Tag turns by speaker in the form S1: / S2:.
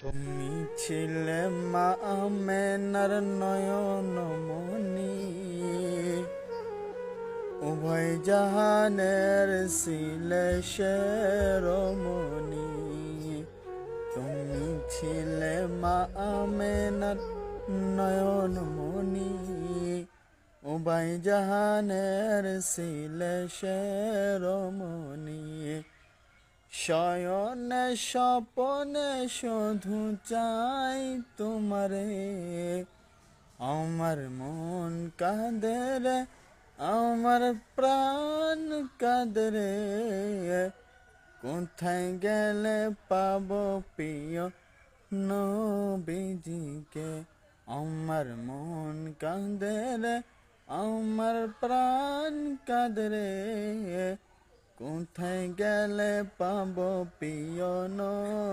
S1: তুমি ছিলে মা আমেনার নয়ন মনি উভয় জাহানের ছিলে শেরমণি তুমি ছিলে মা আমেনার নয়ন মনি উভয় জাহানের ছিলে শেরমণি শয়নে স্বপনে শুধু চাই তোমারে। আমার মন কাঁদে আমার প্রাণ কাঁদে কোথায় গেলে পাবো প্রিয় নবীজিকে? আমার মন কাঁদে রে, আমার প্রাণ কাঁদে রে। কোথায় গেলে পাবো প্রিয় নবী